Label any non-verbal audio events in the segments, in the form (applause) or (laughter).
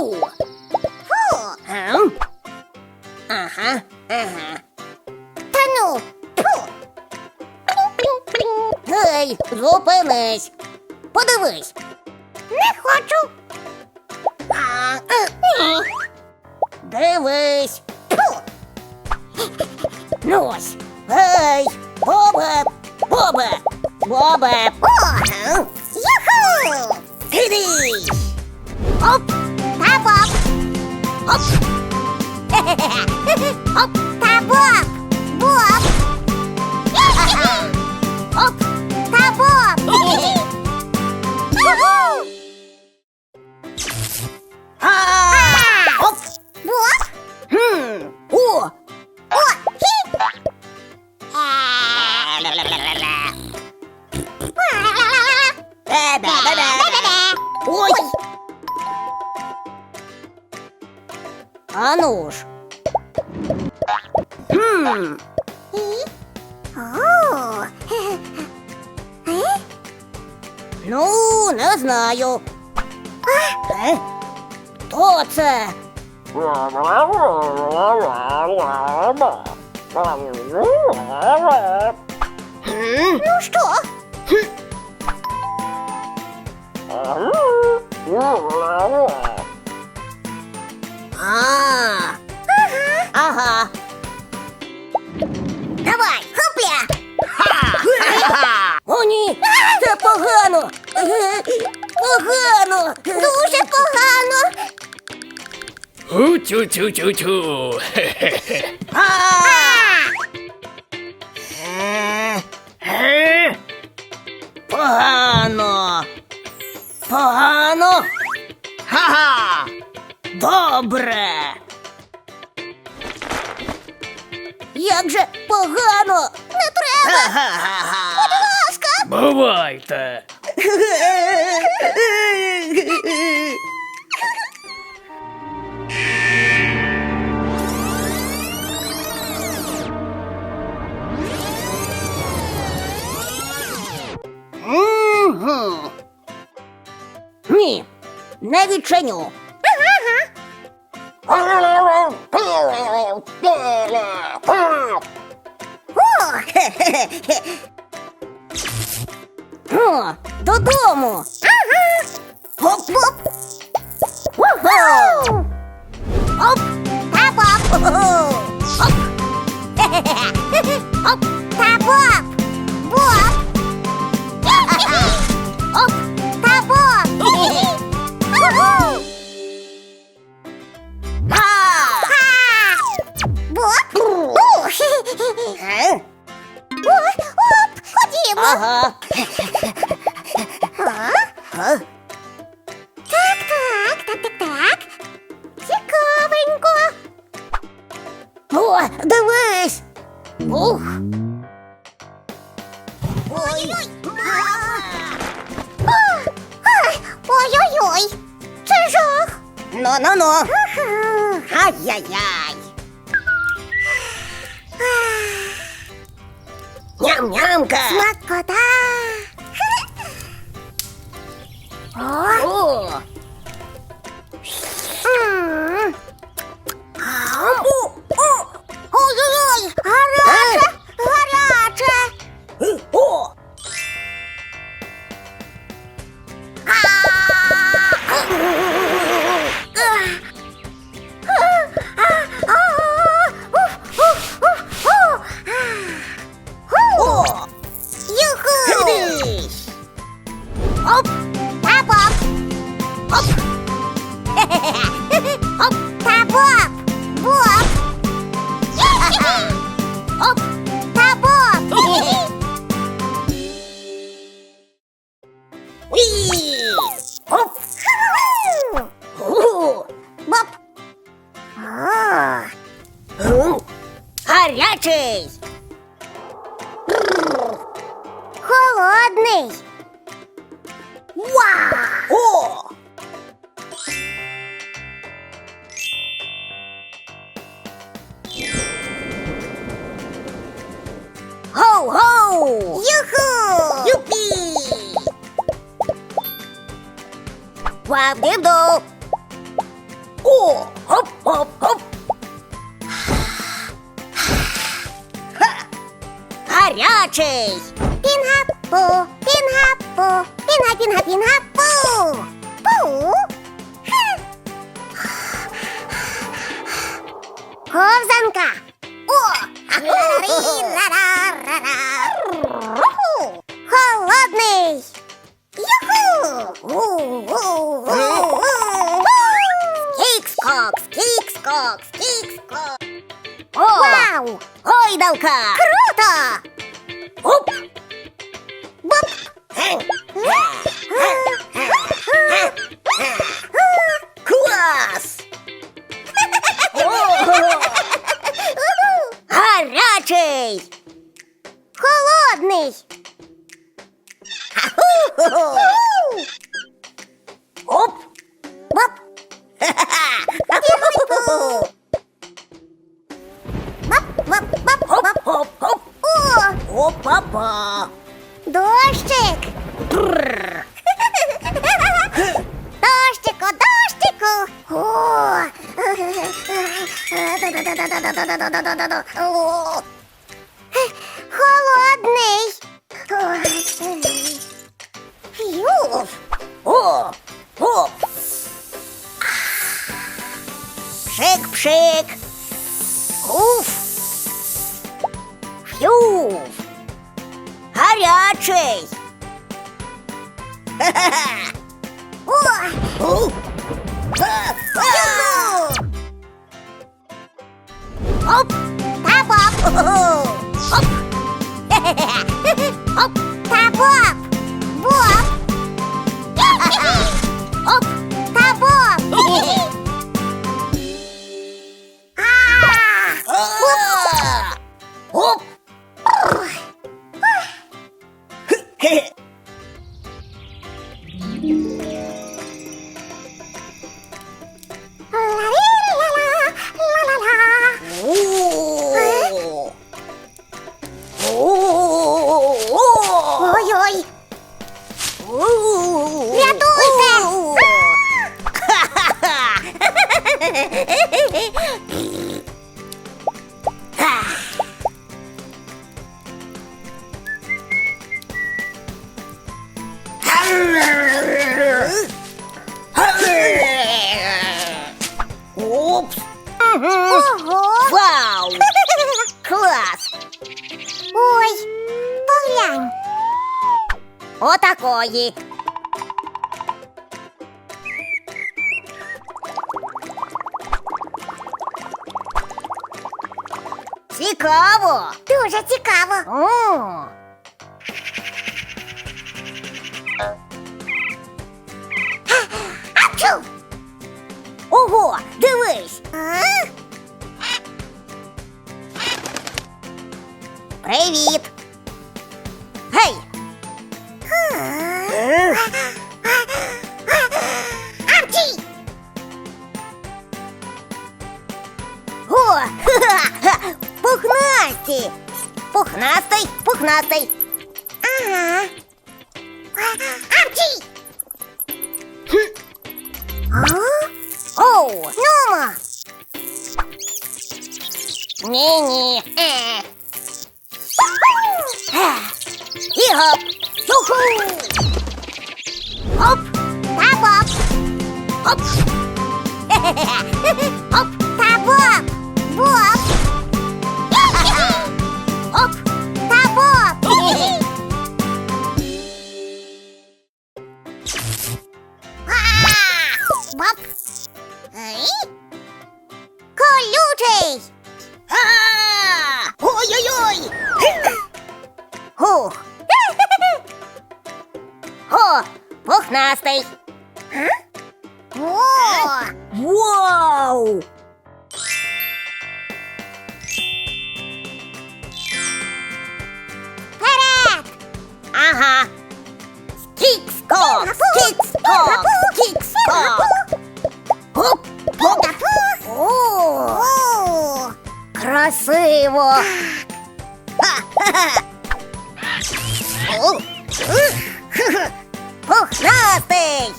Фу. Фу. Ем. Ага, ага. Та ну. Фу. Гей, зупинись. Подивись. Не хочу. А, е, ні. Дивись. Фу. Ну ось. Гей, Бобе, Бобе, Бобе. О. Юху. Дивись. Оп. Оп. Та боб. Боб. Оп. Ну, не знаю. Е? Хто це? Хм? Ну що? А. Ага. Давай, хопля. (laughs) О, ні! Це погано! Погано! Дуже погано. Тю-тю-тю-тю. Хе-хе-хе. Е, е. Погано! Погано! Ха-ха! Добре! Як же погано! Не треба. Ха-ха-ха! Ласка. Бувайте. Мгм. Ні, не відчиню. О. О, додому. Боп-боп. Ву-ху! Оп. Та боб. Оп! Оп. Та (laughs) боб. Оп! Та боб. (laughs) (laughs) Оп. Ходімо. Ага. Жах. Ну-ну-ну! Ага. Ай-яй-яй! Ням-нямка! Смакота. О. О! М. Ам! О! О! Ой-ой-ой. Гаряче. Гаряче. Оп! О. Ха. Гарячий. Пінгапу, пінгапу, пінга, пінга, пінгапу. Пу. Ковзанка. О! Ла-ла-ла-ла-ла-ла. Гойдалка. Круто! Оп. Боп! Клас. (laughs) Гарячий. Дощик! Дощику, дощику! О! О! Холодний! Фью! О, оп. Пшик-пшик. Уф. Фью. Гарячий. Ха-ха-ха. О! Ух. Ха-ха. Оп. Та боп! Оп. Оп! Та Ой, поглянь! Отакої. Цікаво. Дуже цікаво! О. Ачу! Ого, дивись. А? Привіт. Гей. Апчі! О, ха-ха-ха. (laughs) Пухнасті. Пухнастий, пухнастий. Ага. Апчі! А? Оу. Нумо! Ні-ні. Е. І гоп. Юху. Оп. Та боп! Оп. (laughs) Оп. Та боп! Боп! Оп. Та боп! (laughs) А! Боп! Ей? Колючий! А! Ой-ой-ой. Хух. О, пухнастий. О! Вау! Вперед! Ага. Скік-скок. Хоп, хоп. О, красиво. Ха-ха-ха. О, ух, хе-хе. Пухнастий.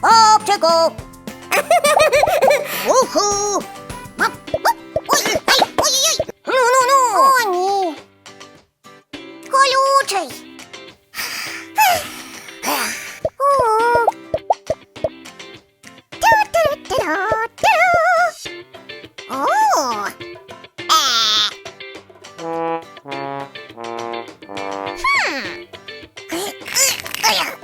Хлопчику. (laughs) Уху! Ой-ой-ой. Ну-ну-ну! О, ні. Колючий. У. Ту-ту-ту-ту. О. Е. Хм. Ех-ех.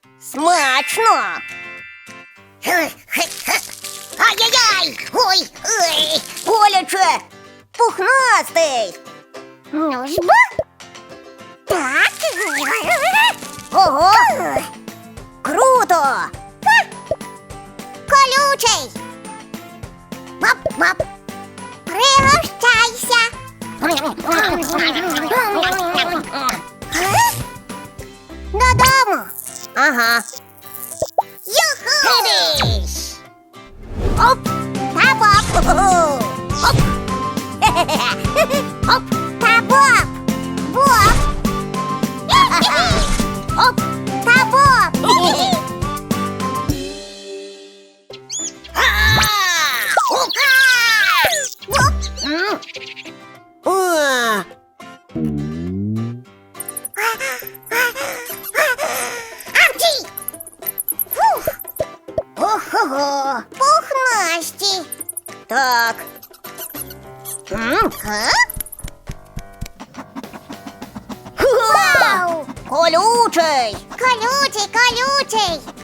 Смачно! Ай-яй-яй! Ой! Ой! Боляче! Пухнастий! Ну ж бо. Так. Ого! Круто! Колючий. Вап. Пригощайся. Додому. Ага. Юху. Фініш! Оп! Та боб. Ого! Оп! (laughs) Оп!